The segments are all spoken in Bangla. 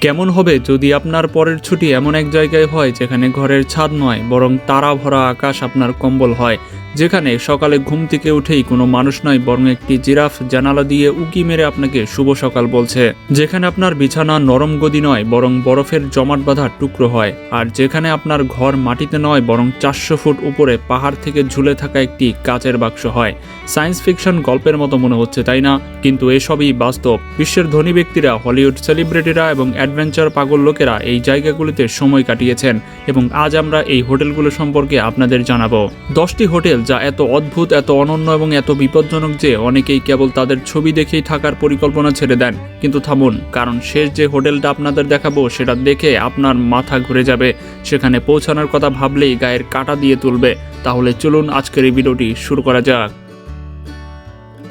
কেমন হবে যদি আপনার পরের ছুটি এমন এক জায়গায় হয় যেখানে ঘরের ছাদ নয়, বরং তারা ভরা আকাশ আপনার কম্বল হয়। যেখানে সকালে ঘুম থেকে উঠেই কোনো মানুষ নয় বরং একটি জিরাফ, জানালা দিয়ে উকি মেরে আপনাকে শুভ সকাল বলছে। যেখানে আপনার বিছানা নরম গদি নয়, বরং বরফের জমাট বাঁধা টুকরো হয়। আর যেখানে আপনার ঘর মাটিতে নয়, বরং চারশো ফুট উপরে পাহাড় থেকে ঝুলে থাকা একটি কাচের বাক্স হয়। সায়েন্স ফিকশন গল্পের মতো মনে হচ্ছে, তাই না? কিন্তু এসবই বাস্তব। বিশ্বের ধনী ব্যক্তিরা, হলিউড সেলিব্রিটিরা এবং অ্যাডভেঞ্চার পাগল লোকেরা এই জায়গাগুলিতে সময় কাটিয়েছেন এবং আজ আমরা এই হোটেলগুলো সম্পর্কে আপনাদের জানাব। দশটি হোটেল যা এত অদ্ভুত, এত অনন্য এবং এত বিপজ্জনক যে অনেকেই কেবল তাদের ছবি দেখেই থাকার পরিকল্পনা ছেড়ে দেন। কিন্তু থামুন, কারণ শেষ যে হোটেলটা আপনাদের দেখাবো, সেটা দেখে আপনার মাথা ঘুরে যাবে। সেখানে পৌঁছানোর কথা ভাবলেই গায়ের কাটা দিয়ে তুলবে। তাহলে চলুন আজকের এই ভিডিওটি শুরু করা যাক।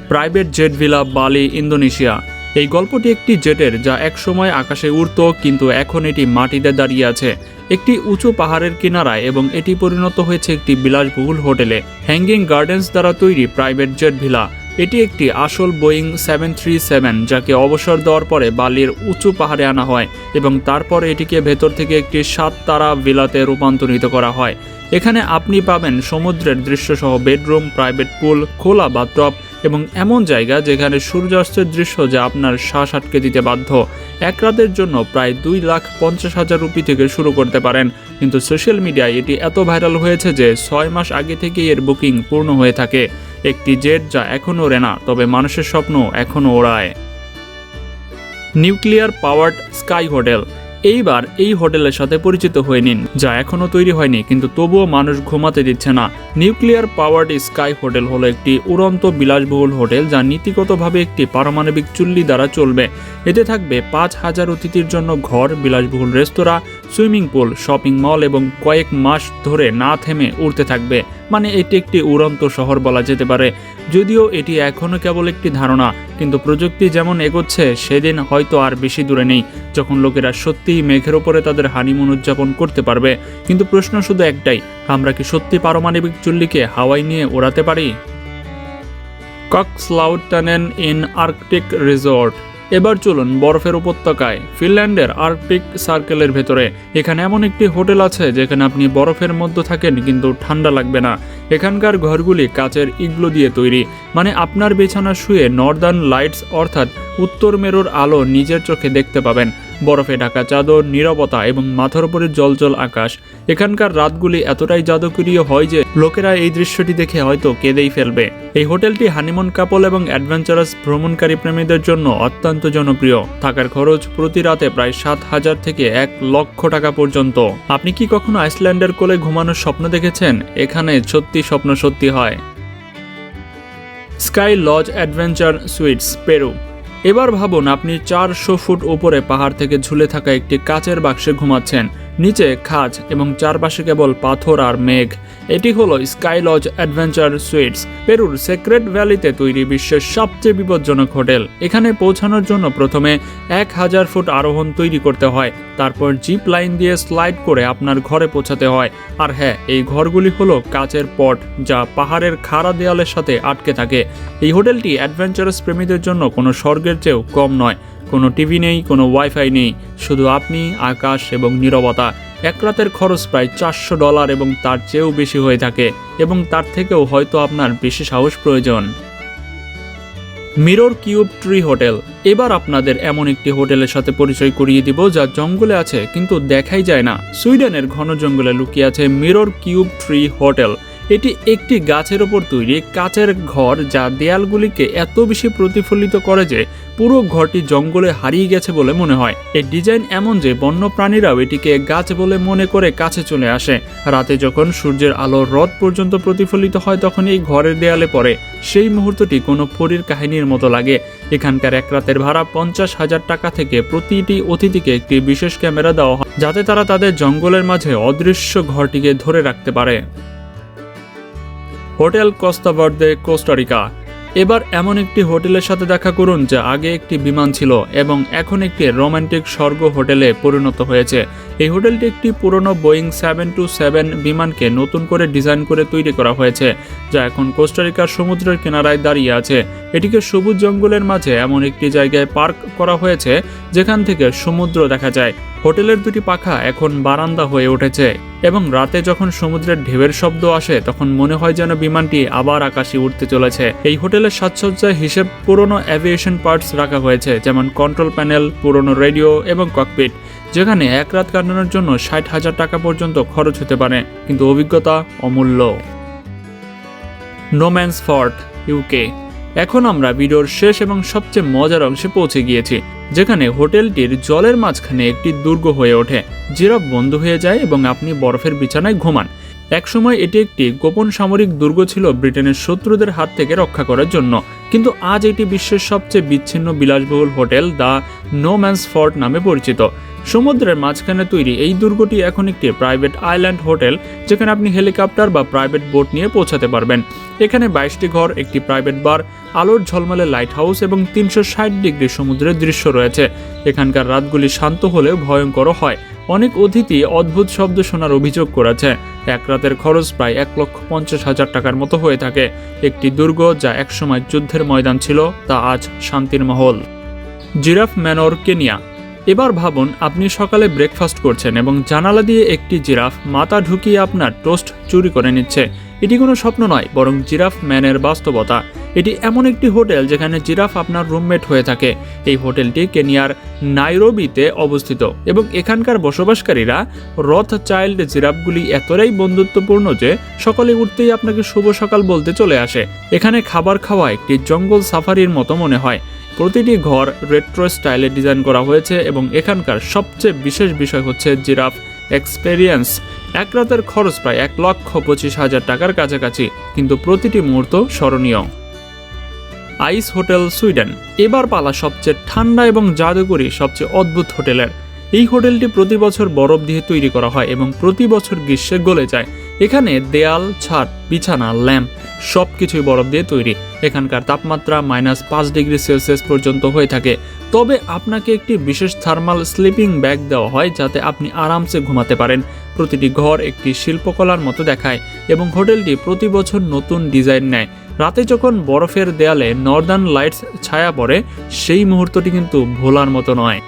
Private jet villa, Bali, Indonesia. এই গল্পটি একটি জেটের যা একসময় আকাশে উড়ত, কিন্তু এখন এটি মাটিতে দাঁড়িয়ে আছে। একটি উঁচু পাহাড়ের কিনারায় এবং এটি পরিণত হয়েছে একটি বিলাসবহুল হোটেলে হ্যাঙ্গিং গার্ডেন্স দ্বারা তৈরি প্রাইভেট জেট ভিলা। এটি একটি আসল বোয়িং সেভেন থ্রি সেভেন যাকে অবসর দেওয়ার পরে বালির উঁচু পাহাড়ে আনা হয় এবং তারপর এটিকে ভেতর থেকে একটি সাত তারা ভিলাতে রূপান্তরিত করা হয়। এখানে আপনি পাবেন সমুদ্রের দৃশ্যসহ বেডরুম, প্রাইভেট পুল, খোলা বাথটব এবং এমন জায়গা যেখানে সূর্যাস্তের দৃশ্য যা আপনার শ্বাস আটকে দিতে বাধ্য। এক রাতের জন্য প্রায় দুই লাখ পঞ্চাশ হাজার রুপি থেকে শুরু করতে পারেন। কিন্তু সোশ্যাল মিডিয়ায় এটি এত ভাইরাল হয়েছে যে ছয় মাস আগে থেকেই এর বুকিং পূর্ণ হয়ে থাকে। একটি জেট যা এখনও ওড়ে না তবে মানুষের স্বপ্ন এখনও ওড়ায়। Nuclear powered sky hotel. এইবার এই হোটেলের সাথে পরিচিত হয়ে নিন, যা এখনও তৈরি হয়নি, কিন্তু তবুও মানুষ ঘুমাতে দিচ্ছে না। নিউক্লিয়ার পাওয়ার্ড স্কাই হোটেল হলো একটি উড়ন্ত বিলাসবহুল হোটেল যা নীতিগতভাবে একটি পারমাণবিক চুল্লি দ্বারা চলবে। এতে থাকবে পাঁচ হাজার অতিথির জন্য ঘর, বিলাসবহুল রেস্তোরাঁ সুইমিং পুল, শপিং মল এবং কয়েক মাস ধরে না থেমে উড়তে থাকবে। মানে এটি একটি উড়ন্ত শহর বলা যেতে পারে। যদিও এটি এখনও কেবল একটি ধারণা, কিন্তু প্রযুক্তি যেমন এগোচ্ছে, সেদিন হয়তো আর বেশি দূরে নেই, যখন লোকেরা সত্যিই মেঘের ওপরে তাদের হানিমুন উদযাপন করতে পারবে। কিন্তু প্রশ্ন শুধু একটাই, আমরা কি সত্যি পারমাণবিক চুল্লিকে হাওয়াই নিয়ে ওড়াতে পারি? Kakslauttanen in Arctic resort. এবার চলুন বরফের উপত্যকায়, ফিনল্যান্ডের আর্কটিক সার্কেলের ভেতরে। এখানে এমন একটি হোটেল আছে যেখানে আপনি বরফের মধ্যে থাকেন কিন্তু ঠান্ডা লাগবে না। এখানকার ঘরগুলি কাচের ইগলো দিয়ে তৈরি মানে আপনার বিছানা শুয়ে নর্দার্ন লাইটস অর্থাৎ উত্তর মেরুর আলো নিজের চোখে দেখতে পাবেন। বরফে ঢাকা চাদর, নীরবতা এবং মাথার উপরে জলজল আকাশ। এখানকার রাতগুলি এতটাই জাদুকরীয় হয় যে লোকেরা এই দৃশ্যটি দেখে হয়তো কেঁদেই ফেলবে। এই হোটেলটি হানিমুন কাপল এবং অ্যাডভেঞ্চারাস ভ্রমণকারী প্রেমীদের জন্য অত্যন্ত জনপ্রিয়। থাকার খরচ প্রতি রাতে প্রায় সাত হাজার থেকে এক লক্ষ টাকা পর্যন্ত। আপনি কি কখনো আইসল্যান্ডের কোলে ঘুমানোর স্বপ্ন দেখেছেন? এখানে সত্যি স্বপ্ন সত্যি হয়। Sky lodge adventure suites, Peru. এবার ভাবুন আপনি চারশো ফুট উপরে পাহাড় থেকে ঝুলে থাকা একটি কাচের বাক্সে ঘুমাচ্ছেন। নিচে খাজ এবং চারপাশে কেবল পাথর আর মেঘ। এটি হলো স্কাই লজ অ্যাডভেঞ্চার সুইটস, পেরুর সেক্রেট ভ্যালিতে তৈরি বিশ্বের সবচেয়ে বিপজ্জনক হোটেল। এখানে পৌঁছানোর জন্য প্রথমে এক হাজার ফুট আরোহণ তৈরি করতে হয়, তারপর জিপ লাইন দিয়ে স্লাইড করে আপনার ঘরে পৌঁছাতে হয়। আর হ্যাঁ এই ঘরগুলি হলো কাচের পট, যা পাহাড়ের খাড়া দেয়ালের সাথে আটকে থাকে। এই হোটেলটি অ্যাডভেঞ্চারাস প্রেমীদের জন্য কোনো স্বর্গের চেয়েও কম নয়। কোনো টিভি নেই, কোনো ওয়াইফাই নেই, শুধু আপনি, আকাশ এবং নীরবতা। এক রাতের খরচ প্রায় চারশো ডলার এবং তার চেয়েও বেশি হয়ে থাকে এবং তার থেকেও হয়তো আপনার বেশি সাহস প্রয়োজন। Mirror cube tree hotel. এবার আপনাদের এমন একটি হোটেলের সাথে পরিচয় করিয়ে দিব যা জঙ্গলে আছে কিন্তু দেখাই যায় না। সুইডেনের ঘন জঙ্গলে লুকিয়ে আছে মিরর কিউব ট্রি হোটেল। এটি একটি গাছের ওপর তৈরি কাচের ঘর যা দেয়ালগুলিকে এত বেশি প্রতিফলিত করে যে পুরো ঘরটি জঙ্গলে হারিয়ে গেছে বলে মনে হয়। এর ডিজাইন এমন যে বন্য প্রাণীরাও এটিকে গাছ বলে মনে করে কাছে চলে আসে। রাতে যখন সূর্যের আলো হ্রদ পর্যন্ত প্রতিফলিত হয়, তখন এই ঘরের দেয়ালে পড়ে। সেই মুহূর্তটি কোনো পরীর কাহিনীর মতো লাগে। এখানকার এক রাতের ভাড়া পঞ্চাশ হাজার টাকা থেকে প্রতিটি অতিথিকে একটি বিশেষ ক্যামেরা দেওয়া হয়, যাতে তারা তাদের জঙ্গলের মাঝে অদৃশ্য ঘরটিকে ধরে রাখতে পারে। Hotel Costa Verde Costa Rica. এবার এমন একটি হোটেলের সাথে দেখা করুন যা আগে একটি বিমান ছিল এবং এখন একটি রোমান্টিক স্বর্গ হোটেলে পরিণত হয়েছে। এই হোটেলটি একটি পুরনো বোয়িং সেভেন টু সেভেন বিমানকে নতুন করে ডিজাইন করে তৈরি করা হয়েছে, যা এখন কোস্টারিকার সমুদ্রের কিনারায় দাঁড়িয়ে আছে। এটিকে সবুজ জঙ্গলের মাঝে এমন একটি জায়গায় পার্ক করা হয়েছে, যেখান থেকে সমুদ্র দেখা যায়। হোটেলের দুটি পাখা এখন বারান্দা হয়ে উঠেছে এবং রাতে যখন সমুদ্রের ঢেউয়ের শব্দ আসে, তখন মনে হয় যেন বিমানটি আবার আকাশে উঠতে চলেছে। এই হোটেলের সাজসজ্জায় হিসেব পুরনো অ্যাভিয়েশন পার্টস রাখা হয়েছে, যেমন কন্ট্রোল প্যানেল, পুরনো রেডিও এবং ককপিট, যেখানে এক রাত কাটানোর জন্য ষাট হাজার টাকা পর্যন্ত খরচ হতে পারে, কিন্তু অভিজ্ঞতা অমূল্য। নোম্যান্স ফর্ট ইউকে এখন আমরা ভিডিওর শেষ এবং সবচেয়ে মজার অংশে পৌঁছে গিয়েছি, যেখানে হোটেলটির জলের মাঝখানে একটি দুর্গ হয়ে ওঠে। জিরাফ বন্ধ হয়ে যায় এবং আপনি বরফের বিছানায় ঘুমান। একসময় এটি একটি গোপন সামরিক দুর্গ ছিল ব্রিটেনের শত্রুদের হাত থেকে রক্ষা করার জন্য। কিন্তু আজ এটি বিশ্বের সবচেয়ে বিচ্ছিন্ন বিলাসবহুল hotel the no man's fort নামে পরিচিত। সমুদ্রের মাঝখানে তৈরি এই দুর্গটি এখন একটি প্রাইভেট আইল্যান্ড হোটেল, যেখানে আপনি হেলিকপ্টার বা প্রাইভেট বোট নিয়ে পৌঁছাতে পারবেন। এখানে বাইশটি ঘর, একটি প্রাইভেট বার, আলোর ঝলমলে লাইট হাউস এবং তিনশো ষাট ডিগ্রি সমুদ্রের দৃশ্য রয়েছে। এখানকার রাতগুলি শান্ত হলেও ভয়ঙ্কর হয়। অনেক অতিথি অদ্ভুত শব্দ শোনার অভিযোগ করেছে। এক রাতের খরচ প্রায় এক লক্ষ পঞ্চাশ হাজার টাকার মতো হয়ে থাকে। একটি দুর্গ যা একসময় যুদ্ধের ময়দান ছিল, তা আজ শান্তির মহল। Giraffe manor, Kenya. এবার ভাবুন, আপনি সকালে ব্রেকফাস্ট করছেন এবং জানালা দিয়ে একটি জিরাফ মাথা ঢুকিয়ে আপনার টোস্ট চুরি করে নিচ্ছে। এটি কোনো স্বপ্ন নয়, বরং জিরাফ ম্যানের বাস্তবতা। এটি এমন একটি হোটেল যেখানে জিরাফ আপনার রুমমেট হয়ে থাকে। এই হোটেলটি কেনিয়ার নাইরোবিতে অবস্থিত এবং এখানকার বসবাসকারীরা রথ চাইল্ড জিরাফগুলি এতটাই বন্ধুত্বপূর্ণ যে সকালে উঠতেই আপনাকে শুভ সকাল বলতে চলে আসে। এখানে খাবার খাওয়া একটি জঙ্গল সাফারির মতো মনে হয়। প্রতিটি ঘর রেট্রো স্টাইলে ডিজাইন করা হয়েছে এবং এখানকার সবচেয়ে বিশেষ বিষয় হচ্ছে জিরাফ এক্সপেরিয়েন্স। এক রাতের খরচ প্রায় এক লক্ষ পঁচিশ হাজার টাকার কাছাকাছি, কিন্তু প্রতিটি মুহূর্ত স্মরণীয়। আইস হোটেল সুইডেন, এবার পালা সবচেয়ে ঠান্ডা এবং জাদুগরি সবচেয়ে অদ্ভুত হোটেলের। এই হোটেলটি প্রতি বছর বরফ দিয়ে তৈরি করা হয় এবং প্রতি বছর গ্রীষ্মে গলে যায়। এখানে দেয়াল, ছাদ, বিছানা, ল্যাম্প সব কিছুই বরফ দিয়ে তৈরি। এখানকার তাপমাত্রা মাইনাস পাঁচ ডিগ্রি সেলসিয়াস পর্যন্ত হয়ে থাকে। তবে আপনাকে একটি বিশেষ থার্মাল স্লিপিং ব্যাগ দেওয়া হয় যাতে আপনি আরামসে ঘুমাতে পারেন। প্রতিটি ঘর একটি শিল্পকলার মতো দেখায় এবং হোটেলটি প্রতি বছর নতুন ডিজাইন নেয়। রাতে যখন বরফের দেয়ালে নর্দার্ন লাইটস ছায়া পড়ে, সেই মুহূর্তটি কিন্তু ভোলার মতো নয়।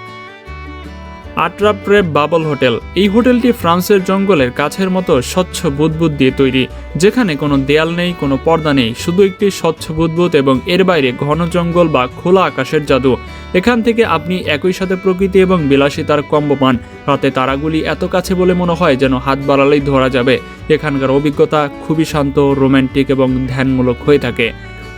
Attrap'Reves bubble hotel. এই হোটেলটি ফ্রান্সের জঙ্গলের কাছের মতো স্বচ্ছ বুদবুদ দিয়ে তৈরি, যেখানে কোনো দেয়াল নেই, কোনো পর্দা নেই, শুধু একটি স্বচ্ছ বুদবুদ এবং এর বাইরে ঘন জঙ্গল বা খোলা আকাশের জাদু। এখান থেকে আপনি একই সাথে প্রকৃতি এবং বিলাসিতার কম্ব পান। রাতে তারাগুলি এত কাছে বলে মনে হয় যেন হাত বাড়ালেই ধরা যাবে। এখানকার অভিজ্ঞতা খুবই শান্ত রোম্যান্টিক এবং ধ্যানমূলক হয়ে থাকে।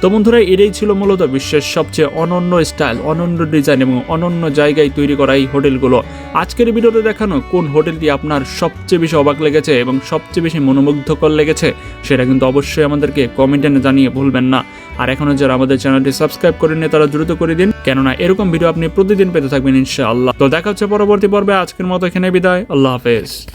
তো বন্ধুরা, এটাই ছিল মূলত বিশ্বের সবচেয়ে অনন্য স্টাইল, অনন্য ডিজাইন এবং অনন্য জায়গায় তৈরি করা এই হোটেলগুলো। আজকের ভিডিওতে দেখানো কোন হোটেলটি আপনার সবচেয়ে বেশি অবাক লেগেছে এবং সবচেয়ে বেশি মনোমুগ্ধকর লেগেছে, সেটা কিন্তু অবশ্যই আমাদেরকে কমেন্টে জানিয়ে ভুলবেন না। আর এখনও যারা আমাদের চ্যানেলটি সাবস্ক্রাইব করেননি, তারা দ্রুত করে দিন, কেননা এরকম ভিডিও আপনি প্রতিদিন পেতে থাকবেন ইনশাআল্লাহ। তো দেখা হচ্ছে পরবর্তী পর্বে, আজকের মতো এখানে বিদায়, আল্লাহ হাফেজ।